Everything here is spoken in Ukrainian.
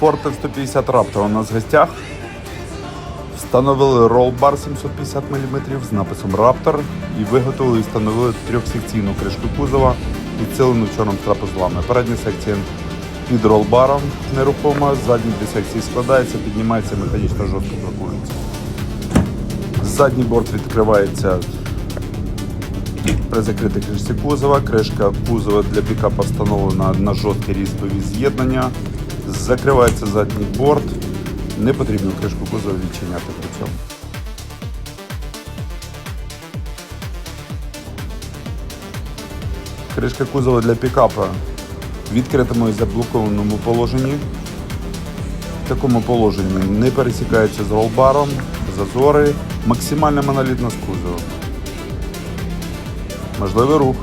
Ford F-150 Raptor у нас в гостях. Встановили ролл-бар 750 мм з написом Raptor і виготовили і встановили трьохсекційну кришку кузова, підсилену чорним трапезлами. Передня секція під ролл-баром нерухома, задні дві секції складається, піднімається механічно жорстко прокручується. Задній борт відкривається при закритій кришці кузова. Кришка кузова для пікапа встановлена на жорсткі різьбові з'єднання. Закривається задній борт. Не потрібно кришку кузова відчиняти при цьому. Кришка кузова для пікапа в відкритому і заблокованому положенні. В такому положенні не пересікається з ролбаром, зазори, максимальна монолітність кузова. Можливий рух.